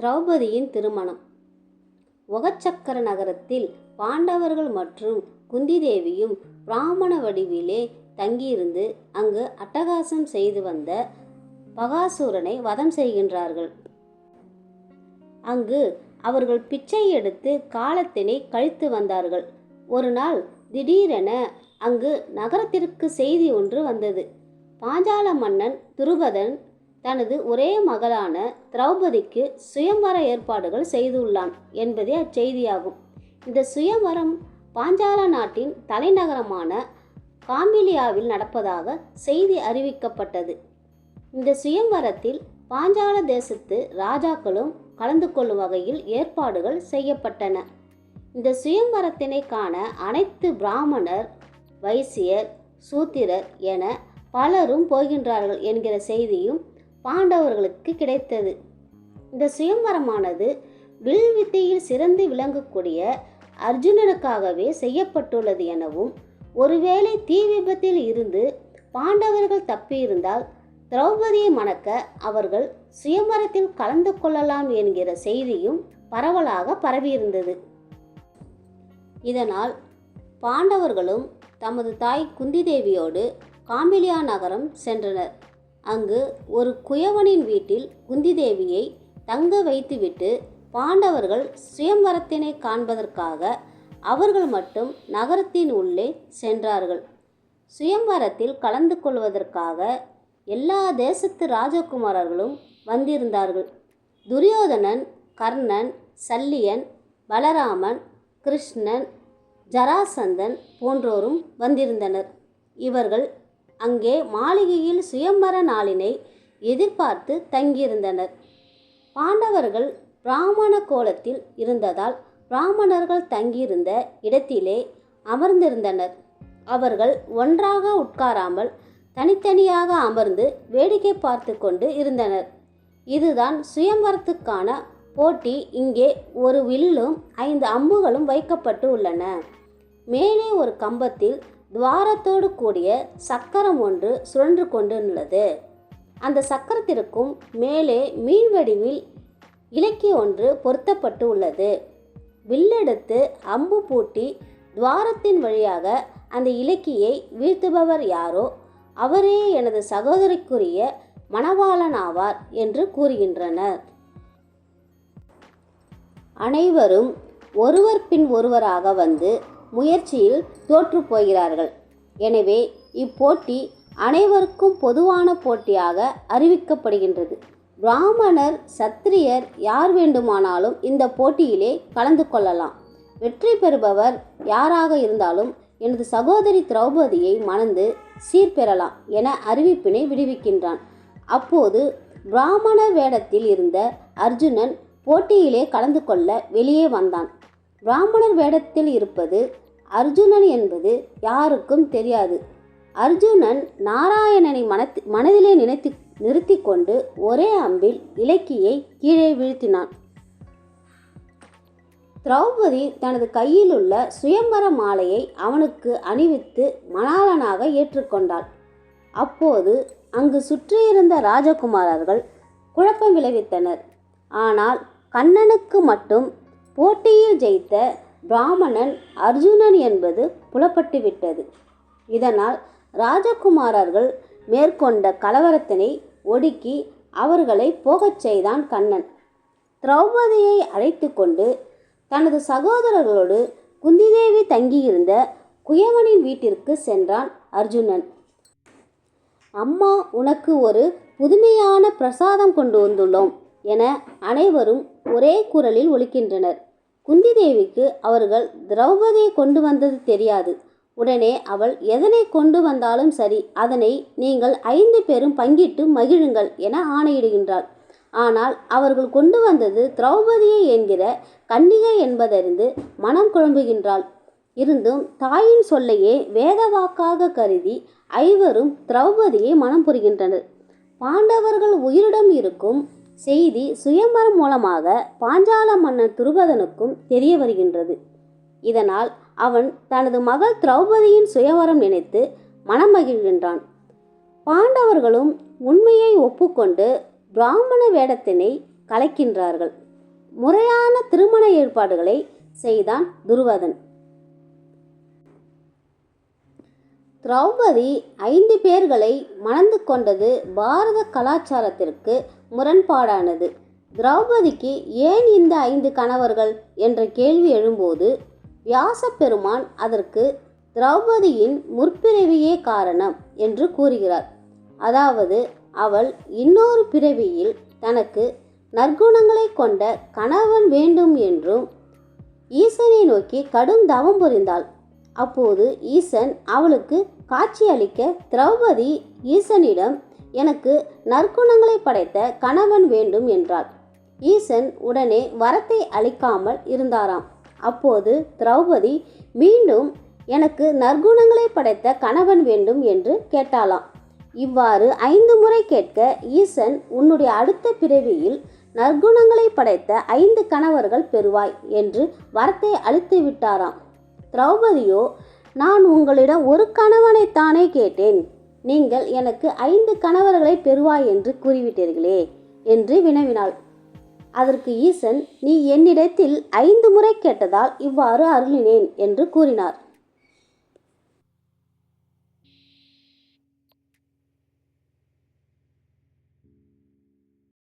திரௌபதியின் திருமணம். ஒகச்சக்கர நகரத்தில் பாண்டவர்கள் மற்றும் குந்தி தேவியும் பிராமண வடிவிலே தங்கியிருந்து அங்கு அட்டகாசம் செய்து வந்த பகாசூரனை வதம் செய்கின்றார்கள். அங்கு அவர்கள் பிச்சை எடுத்து காலத்தினை கழித்து வந்தார்கள். ஒரு நாள் திடீரென அங்கு நகரத்திற்கு செய்தி ஒன்று வந்தது. பாஞ்சால மன்னன் துருபதன் தனது ஒரே மகளான திரௌபதிக்கு சுயம்வர ஏற்பாடுகள் செய்துள்ளான் என்பதே அச்செய்தியாகும். இந்த சுயம்பரம் பாஞ்சால நாட்டின் தலைநகரமான காம்பிலியாவில் நடப்பதாக செய்தி அறிவிக்கப்பட்டது. இந்த சுயம்வரத்தில் பாஞ்சால தேசத்து ராஜாக்களும் கலந்து கொள்ளும் வகையில் ஏற்பாடுகள் செய்யப்பட்டன. இந்த சுயம்பரத்தினை காண அனைத்து பிராமணர் வைசியர் சூத்திரர் என பலரும் போகின்றார்கள் என்கிற செய்தியும் பாண்டவர்களுக்கு கிடைத்தது. இந்த சுயம்பரமானது வில் வித்தையில் சிறந்து விளங்கக்கூடிய அர்ஜுனனுக்காகவே செய்யப்பட்டுள்ளது எனவும் ஒருவேளை தீ விபத்தில் இருந்து பாண்டவர்கள் தப்பியிருந்தால் திரௌபதியை மணக்க அவர்கள் சுயமரத்தில் கலந்து கொள்ளலாம் என்கிற செய்தியும் பரவலாக பரவியிருந்தது. இதனால் பாண்டவர்களும் தமது தாய் குந்தி தேவியோடு காம்பிலியா நகரம் சென்றனர். அங்கு ஒரு குயவனின் வீட்டில் குந்தி தேவியை தங்க வைத்துவிட்டு பாண்டவர்கள் சுயம்வரத்தினை காண்பதற்காக அவர்கள் மட்டும் நகரத்தின் உள்ளே சென்றார்கள். சுயம்வரத்தில் கலந்து கொள்வதற்காக எல்லா தேசத்து ராஜகுமாரர்களும் வந்திருந்தார்கள். துரியோதனன் கர்ணன் சல்லியன் பலராமன் கிருஷ்ணன் ஜராசந்தன் போன்றோரும் வந்திருந்தனர். இவர்கள் அங்கே மாளிகையில் சுயம்பர நாளினை எதிர்பார்த்து தங்கியிருந்தனர். பாண்டவர்கள் பிராமண கோலத்தில் இருந்ததால் பிராமணர்கள் தங்கியிருந்த இடத்திலே அமர்ந்திருந்தனர். அவர்கள் ஒன்றாக உட்காராமல் தனித்தனியாக அமர்ந்து வேடிக்கை பார்த்து கொண்டு இருந்தனர். இதுதான் சுயம்பரத்துக்கான போட்டி. இங்கே ஒரு வில்லும் ஐந்து அம்புகளும் வைக்கப்பட்டு உள்ளன. மேலே ஒரு கம்பத்தில் துவாரத்தோடு கூடிய சக்கரம் ஒன்று சுழன்று கொண்டுள்ளது அந்த சக்கரத்திற்கும் மேலே மீன் வடிவில் இலக்கிய ஒன்று பொருத்தப்பட்டு உள்ளது. வில்லெடுத்து அம்பு பூட்டி துவாரத்தின் வழியாக அந்த இலக்கியை வீழ்த்துபவர் யாரோ அவரே எனது சகோதரிக்குரிய மணவாளன் ஆவார் என்று கூறுகின்றனர். அனைவரும் ஒருவர் பின் ஒருவராக வந்து முயற்சியில் தோற்று போகிறார்கள். எனவே இப்போட்டி அனைவருக்கும் பொதுவான போட்டியாக அறிவிக்கப்படுகின்றது. பிராமணர் சத்திரியர் யார் வேண்டுமானாலும் இந்த போட்டியிலே கலந்து கொள்ளலாம். வெற்றி பெறுபவர் யாராக இருந்தாலும் எனது சகோதரி திரௌபதியை மணந்து சீர்பெறலாம் என அறிவிப்பினை விடுவிக்கின்றான். அப்போது பிராமணர் வேடத்தில் இருந்த அர்ஜுனன் போட்டியிலே கலந்து கொள்ள வெளியே வந்தான். பிராமணர் வேடத்தில் இருப்பது அர்ஜுனன் என்பது யாருக்கும் தெரியாது. அர்ஜுனன் நாராயணனை மனத் மனதிலே நினைத்து நிறுத்தி கொண்டு ஒரே அம்பில் இலக்கியை கீழே வீழ்த்தினான். திரௌபதி தனது கையில் உள்ள சுயம்பர மாலையை அவனுக்கு அணிவித்து மணாளனாக ஏற்றுக்கொண்டாள். அப்போது அங்கு சுற்றியிருந்த ராஜகுமாரர்கள் குழப்பம் விளைவித்தனர். ஆனால் கண்ணனுக்கு மட்டும் போட்டியில் ஜெயித்த பிராமணன் அர்ஜுனன் என்பது புலப்பட்டுவிட்டது. இதனால் ராஜகுமாரர்கள் மேற்கொண்ட கலவரத்தினை ஒடுக்கி அவர்களை போகச் செய்தான் கண்ணன். திரௌபதியை அழைத்து கொண்டு தனது சகோதரர்களோடு குந்திதேவி தங்கியிருந்த குயவனின் வீட்டிற்கு சென்றான் அர்ஜுனன். அம்மா உனக்கு ஒரு புதுமையான பிரசாதம் கொண்டு வந்துள்ளோம் என அனைவரும் ஒரே குரலில் ஒலிக்கின்றனர். குந்தி தேவிக்கு அவர்கள் திரௌபதியை கொண்டு வந்தது தெரியாது. உடனே அவள் எதனை கொண்டு வந்தாலும் சரி அதனை நீங்கள் ஐந்து பேரும் பங்கிட்டு மகிழுங்கள் என ஆணையிடுகின்றாள். ஆனால் அவர்கள் கொண்டு வந்தது திரௌபதியை என்கிற கன்னிகை என்பதறிந்து மனம் குழம்புகின்றாள். இருந்தும் தாயின் சொல்லையே வேதவாக்காக கருதி ஐவரும் திரௌபதியை மனம் புரிகின்றனர். பாண்டவர்கள் உயிரிடம் இருக்கும் செய்தி சுயம்பரம் மூலமாக பாஞ்சால மன்னன் துருபதனுக்கும் தெரிய வருகின்றது. இதனால் அவன் தனது மகள் திரௌபதியின் சுயவரம் நினைத்து மனமகிழ்கின்றான் பாண்டவர்களும் உண்மையை ஒப்புக்கொண்டு பிராமண வேடத்தினை கலைக்கின்றார்கள். முறையான திருமண ஏற்பாடுகளை செய்தான் துருவதன் திரௌபதி ஐந்து பேர்களை மணந்து கொண்டது பாரத கலாச்சாரத்திற்கு முரண்பாடானது. திரௌபதிக்கு ஏன் இந்த ஐந்து கணவர்கள்? என்ற கேள்வி எழும்போது வியாச பெருமான் அதற்கு திரௌபதியின் முற்பிறவியே காரணம் என்று கூறுகிறார். அதாவது அவள் இன்னொரு பிறவியில் தனக்கு நற்குணங்களை கொண்ட கணவன் வேண்டும் என்றும் ஈசனை நோக்கி கடும் தவம் புரிந்தாள். அப்போது ஈசன் அவளுக்கு காட்சியளிக்க திரௌபதி ஈசனிடம் எனக்கு நற்குணங்களை படைத்த கணவன் வேண்டும் என்றாள். ஈசன் உடனே வரத்தை அளிக்காமல் இருந்தாராம். அப்போது திரௌபதி மீண்டும் எனக்கு நற்குணங்களை படைத்த கணவன் வேண்டும் என்று கேட்டாளாம். இவ்வாறு ஐந்து முறை கேட்க ஈசன் உன்னுடைய அடுத்த பிறவியில் நற்குணங்களை படைத்த ஐந்து கணவர்கள் பெறுவாய் என்று வரத்தை அளித்து விட்டாராம் திரௌபதியோ நான் உங்களிடம் ஒரு கணவனைத்தானே கேட்டேன். நீங்கள் எனக்கு ஐந்து கணவர்களை பெறுவாய் என்று கூறிவிட்டீர்களே என்று வினவினாள். அதற்கு ஈசன் நீ என்னிடத்தில் ஐந்து முறை கேட்டதால் இவ்வாறு அருளினேன் என்று கூறினார்.